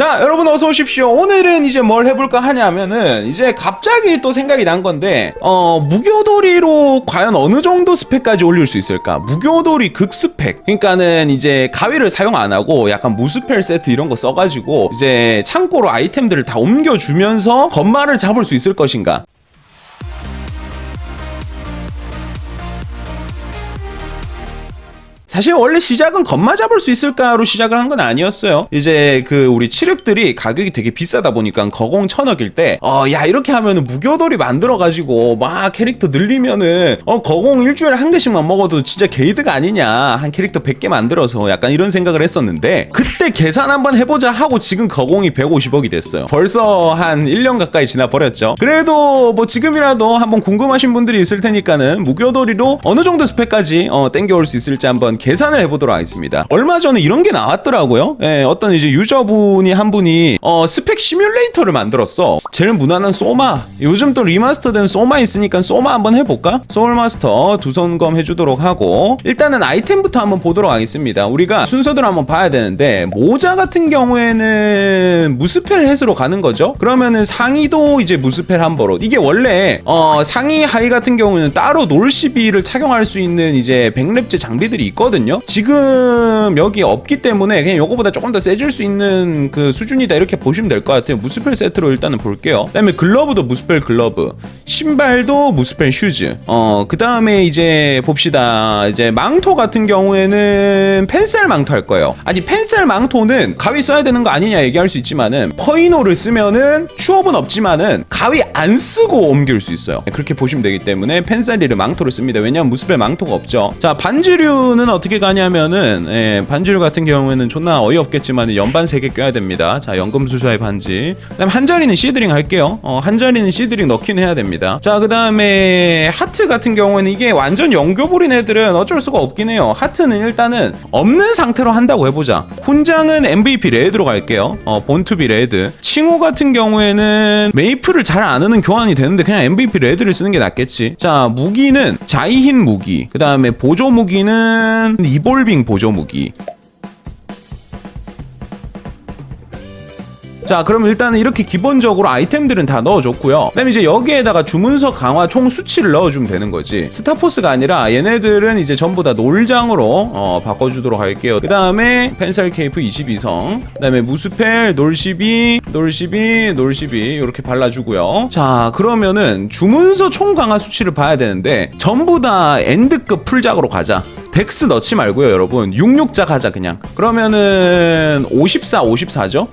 자, 여러분 어서 오십시오. 오늘은 이제 뭘 해볼까 하냐면은 이제 갑자기 또 생각이 난 건데 어 무교돌이로 과연 어느 정도 스펙까지 올릴 수 있을까? 무교돌이 극스펙. 그러니까는 이제 가위를 사용 안 하고 약간 무스펠 세트 이런 거 써가지고 이제 창고로 아이템들을 다 옮겨주면서 건마를 잡을 수 있을 것인가? 사실 원래 시작은 건마 잡을 수 있을까로 시작을 한 건 아니었어요. 이제 그 우리 칠흑들이 가격이 되게 비싸다 보니까 거공 천억일 때, 어, 야, 이렇게 하면은 무교돌이 만들어가지고 막 캐릭터 늘리면은, 어, 거공 일주일에 한 개씩만 먹어도 진짜 게이드가 아니냐. 한 캐릭터 100개 만들어서 약간 이런 생각을 했었는데, 그때 계산 한번 해보자 하고 지금 거공이 150억이 됐어요. 벌써 한 1년 가까이 지나 버렸죠. 그래도 뭐 지금이라도 한번 궁금하신 분들이 있을 테니까는 무교돌이로 어느 정도 스펙까지 어, 땡겨올 수 있을지 한번 계산을 해보도록 하겠습니다. 얼마 전에 이런 게 나왔더라고요. 예, 어떤 이제 유저분이 한 분이 어, 스펙 시뮬레이터를 만들었어. 제일 무난한 소마. 요즘 또 리마스터된 소마 있으니까 소마 한번 해볼까? 소울마스터 두 손검 해주도록 하고 일단은 아이템부터 한번 보도록 하겠습니다. 우리가 순서대로 한번 봐야 되는데 모자 같은 경우에는 무스펠 햇으로 가는 거죠. 그러면은 상의도 이제 무스펠 한버릇. 이게 원래 어, 상의 하의 같은 경우는 따로 놀시비를 착용할 수 있는 이제 백랩제 장비들이 있거든요. 지금 여기 없기 때문에 그냥 요거보다 조금 더 세질 수 있는 그 수준이다 이렇게 보시면 될 것 같아요. 무스펠 세트로 일단은 볼게요. 그 다음에 글러브도 무스펠 글러브, 신발도 무스펠 슈즈. 어, 그 다음에 이제 봅시다. 이제 망토 같은 경우에는 펜셀 망토 할 거예요. 아니 펜셀 망토는 가위 써야 되는 거 아니냐 얘기할 수 있지만은 퍼이노를 쓰면은 추업은 없지만은 가위 안 쓰고 옮길 수 있어요. 그렇게 보시면 되기 때문에 펜셀이를 망토를 씁니다. 왜냐면 무스펠 망토가 없죠. 자 반지류는 어 떻게 가냐면은 예, 반지류 같은 경우에는 존나 어이없겠지만 연반 3개 껴야 됩니다. 자 연금수사의 반지. 그다음 한 자리는 시드링 할게요. 어, 한 자리는 시드링 넣긴 해야 됩니다. 자 그다음에 하트 같은 경우에는 이게 완전 연교부린 애들은 어쩔 수가 없긴 해요. 하트는 일단은 없는 상태로 한다고 해보자. 훈장은 MVP 레드로 갈게요. 어, 본투비 레드. 칭호 같은 경우에는 메이플을 잘 안 하는 교환이 되는데 그냥 MVP 레드를 쓰는 게 낫겠지. 자 무기는 자이힌 무기. 그 다음에 보조 무기는 이볼빙 보조 무기. 자 그럼 일단은 이렇게 기본적으로 아이템들은 다 넣어줬고요. 그 다음에 이제 여기에다가 주문서 강화 총 수치를 넣어주면 되는 거지. 스타포스가 아니라 얘네들은 이제 전부 다 놀장으로 어, 바꿔주도록 할게요. 그 다음에 펜셀 케이프 22성 그 다음에 무스펠 놀12 놀12 놀12 이렇게 발라주고요. 자 그러면은 주문서 총 강화 수치를 봐야 되는데 전부 다 엔드급 풀작으로 가자 덱스 넣지 말고요 여러분. 66자 가자 그냥. 그러면은 54 54죠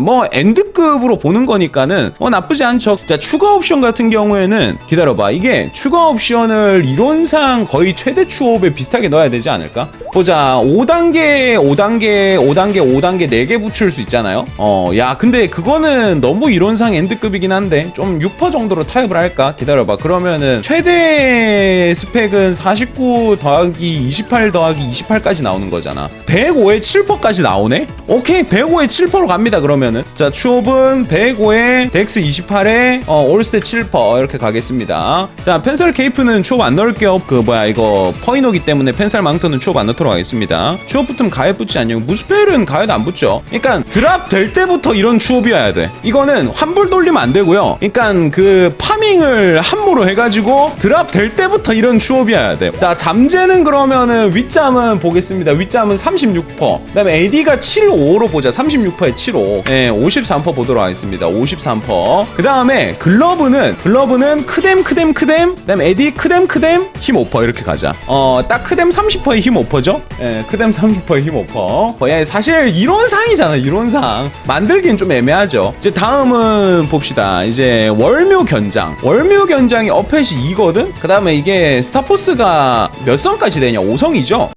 뭐 엔드급으로 보는 거니까는 뭐 나쁘지 않죠. 자 추가 옵션 같은 경우에는 기다려봐 이게 추가 옵션을 이론상 거의 최대 추업에 비슷하게 넣어야 되지 않을까? 보자 5단계 5단계 5단계 5단계 4개 붙일 수 있잖아요. 어 야 근데 그거는 너무 이론상 엔드급이긴 한데 좀 6% 정도로 타협을 할까? 기다려봐 그러면은 최대 스펙은 49 더하기 28 더하기 28까지 나오는 거잖아. 105에 7%까지 나오네? 오케이 105에 7%로 갑니다 그러면. 그러면은 자 추업은 105에 덱스 28에 어, 올스테 7퍼 이렇게 가겠습니다. 자 펜설 케이프는 추업 안 넣을게요. 그 뭐야 이거 퍼이노기 때문에 펜설 망토는 추업 안 넣도록 하겠습니다. 추업 붙으면 가에 붙지 않냐고. 무스펠은 가에도 안 붙죠. 그러니까 드랍 될 때부터 이런 추업이어야 돼. 이거는 환불 돌리면 안 되고요. 그러니까 그 파밍을 함부로 해가지고 드랍 될 때부터 이런 추업이어야 돼자 잠재는 그러면은 윗잠은 보겠습니다. 윗잠은 36퍼. 그 다음에 AD가 75로 보자. 36퍼에 75 네, 53% 보도록 하겠습니다. 53%. 그 다음에 글러브는 글러브는 크뎀 크뎀 크뎀 그다음에 에디 크뎀 크뎀 힘 오퍼 이렇게 가자. 어, 딱 크뎀 30%의 힘 오퍼죠? 예, 크뎀 30%의 힘 오퍼. 어, 예, 사실 이론상이잖아. 이론상. 만들긴 좀 애매하죠. 이제 다음은 봅시다. 이제 월묘 견장. 월묘 견장이 어펫이 2거든. 그 다음에 이게 스타포스가 몇 성까지 되냐? 5성이죠.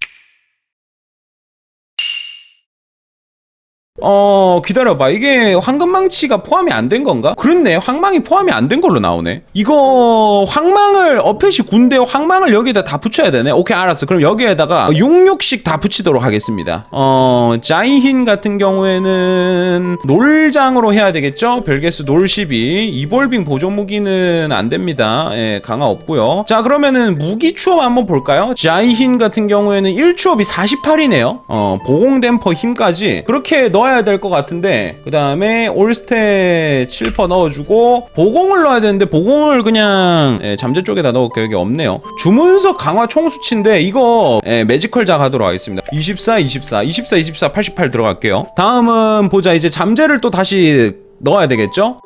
어 기다려봐. 이게 황금망치가 포함이 안 된 건가? 그렇네. 황망이 포함이 안 된 걸로 나오네. 이거 황망을 어패시 군대 황망을 여기다 다 붙여야 되네. 오케이 알았어. 그럼 여기에다가 66씩 다 붙이도록 하겠습니다. 어 자이힌 같은 경우에는 놀장으로 해야 되겠죠? 별개수 놀 12 이볼빙 보조 무기는 안 됩니다. 예 강화 없고요. 자 그러면은 무기 추업 한번 볼까요? 자이힌 같은 경우에는 1추업이 48이네요. 어 보공 댐퍼 힘까지. 그렇게 넣어야 될 것 같은데 그 다음에 올스테 7퍼 넣어주고 보공을 넣어야 되는데 보공을 그냥 예, 잠재 쪽에다 넣을게요 여기 없네요. 주문석 강화 총수치인데 이거 예, 매지컬 작 하도록 하겠습니다. 24 24 24 24 88 들어갈게요. 다음은 보자. 이제 잠재를 또 다시 넣어야 되겠죠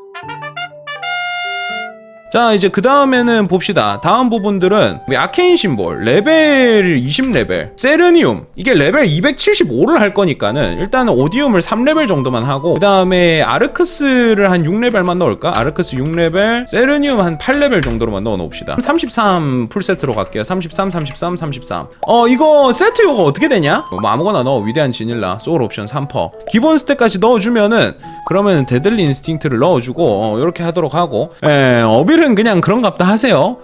자 이제 그 다음에는 봅시다. 다음 부분들은 아케인 심볼 레벨 20레벨 세르니움. 이게 레벨 275를 할 거니까는 일단은 오디움을 3레벨 정도만 하고 그 다음에 아르크스를 한 6레벨만 넣을까? 아르크스 6레벨 세르니움 한 8레벨 정도로만 넣어 놓읍시다. 33 풀세트로 갈게요. 33 33 33 어 이거 세트 요거 어떻게 되냐? 뭐 아무거나 넣어. 위대한 지닐라 소울 옵션 3퍼. 기본 스택까지 넣어주면은 그러면 데들리 인스팅트를 넣어주고 어, 이렇게 하도록 하고. 에 어 빌은 그냥 그런갑다 하세요.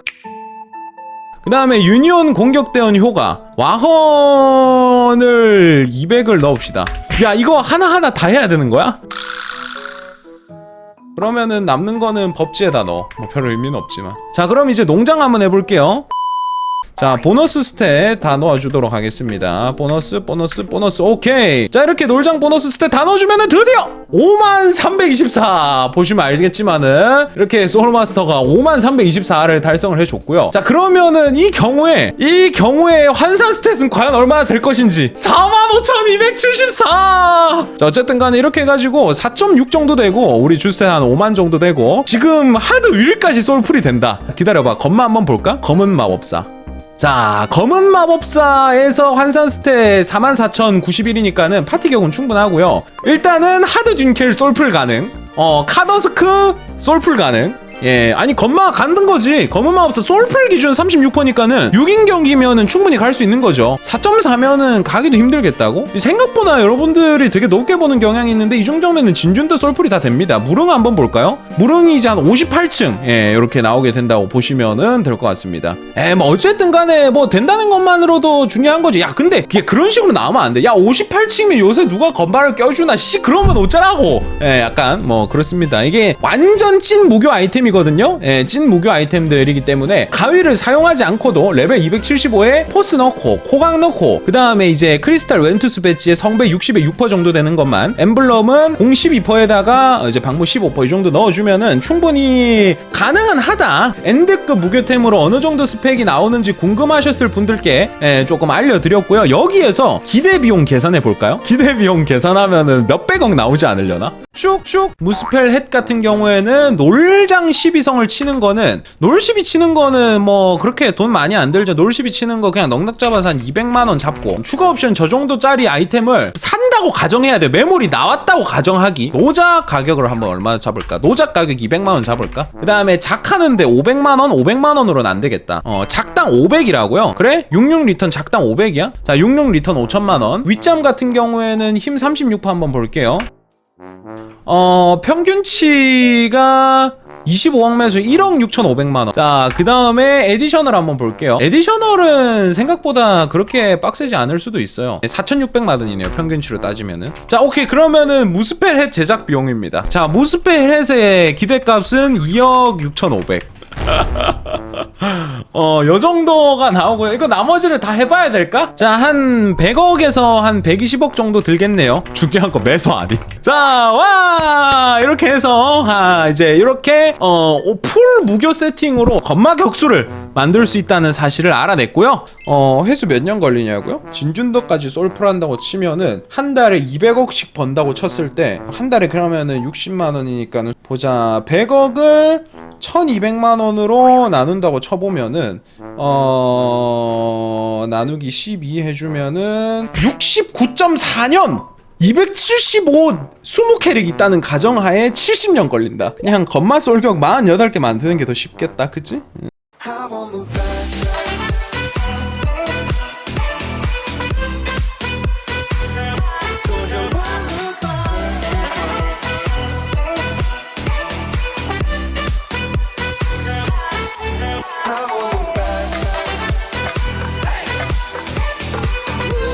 그 다음에 유니온 공격대원 효과. 와헌을 200을 넣읍시다. 야 이거 하나하나 다 해야 되는 거야? 그러면은 남는 거는 법지에다 넣어. 뭐 별 의미는 없지만. 자 그럼 이제 농장 한번 해볼게요 자 보너스 스탯 다 넣어주도록 하겠습니다. 보너스 보너스 보너스. 오케이. 자 이렇게 놀장 보너스 스탯 다 넣어주면은 드디어 5만 324 보시면 알겠지만은 이렇게 소울마스터가 5만 324를 달성을 해줬고요. 자 그러면은 이 경우에 이 경우에 환산 스탯은 과연 얼마나 될 것인지. 45,274! 자 어쨌든 간에 이렇게 해가지고 4.6 정도 되고 우리 주스탯 한 5만 정도 되고 지금 하드 윌까지 솔풀이 된다. 기다려봐. 검마 한번 볼까? 검은 마법사 자, 검은 마법사에서 환산 스탯 44,091이니까는 파티 격은 충분하고요. 일단은 하드 듄켈 솔풀 가능. 어, 카더스크 솔풀 가능. 예, 아니 검마 간든 거지. 검은 마법사 솔풀 기준 36%니까는 6인 경기면은 충분히 갈 수 있는 거죠. 4.4면은 가기도 힘들겠다고? 생각보다 여러분들이 되게 높게 보는 경향이 있는데 이 정도면은 진준도 솔풀이 다 됩니다. 무릉 한번 볼까요? 무릉이 이제 한 58층 예, 이렇게 나오게 된다고 보시면은 될 것 같습니다. 에, 뭐 어쨌든 간에 뭐 된다는 것만으로도 중요한 거죠. 야, 근데 그게 그런 식으로 나오면 안 돼. 야, 58층이면 요새 누가 건발을 껴주나? 씨, 그러면 어쩌라고? 예, 약간 뭐 그렇습니다. 이게 완전 찐 무교 아이템이 거든요. 예, 찐 무교 아이템들이기 때문에 가위를 사용하지 않고도 레벨 275에 포스 넣고 코각 넣고 그 다음에 이제 크리스탈 웬투스 배지에 성배 60에 6% 정도 되는 것만 엠블럼은 공 12%에다가 이제 방무 15%이 정도 넣어주면은 충분히 가능은 하다. 엔드급 무교템으로 어느 정도 스펙이 나오는지 궁금하셨을 분들께 예, 조금 알려드렸고요. 여기에서 기대 비용 계산해 볼까요? 기대 비용 계산하면은 몇백억 나오지 않으려나? 슉슉 무스펠 헷 같은 경우에는 놀장 12성을 치는 거는 놀12 치는 거는 뭐 그렇게 돈 많이 안 들죠. 놀12 치는 거 그냥 넉넉 잡아서 한 200만 원 잡고 추가 옵션 저 정도짜리 아이템을 산다고 가정해야 돼. 메모리 나왔다고 가정하기. 노작 가격을 한번 얼마 잡을까? 노작 가격 200만 원 잡을까? 그 다음에 작하는데 500만 원, 500만 원으로는 안 되겠다. 어 작당 500이라고요? 그래? 66 리턴 작당 500이야? 자, 66 리턴 5천만 원. 윗점 같은 경우에는 힘 36% 한번 볼게요. 어, 평균치가 25억 매수 1억 6,500만 원. 자, 그 다음에 에디셔널 한번 볼게요. 에디셔널은 생각보다 그렇게 빡세지 않을 수도 있어요. 4,600만 원이네요. 평균치로 따지면은. 자, 오케이. 그러면은 무스펠 햇 제작 비용입니다. 자, 무스펠 햇의 기대값은 2억 6,500. 어, 요 정도가 나오고요. 이거 나머지를 다 해봐야 될까? 자, 한 100억에서 한 120억 정도 들겠네요. 중요한 거 매수 아닌. 자, 와! 이렇게 해서, 아, 이제 이렇게, 어, 오, 풀 무교 세팅으로 건마 격수를 만들 수 있다는 사실을 알아냈고요. 어, 회수 몇 년 걸리냐고요? 진준덕까지 솔플 한다고 치면은 한 달에 200억씩 번다고 쳤을 때, 한 달에 그러면은 60만 원이니까는 보자. 100억을 1200만 원으로 나눈다고 쳐보면은 어 나누기 12 해주면은 69.4년 275 20캐릭 있다는 가정하에 70년 걸린다. 그냥 건마 솔격 48개 만드는 게 더 쉽겠다. 그치? 음.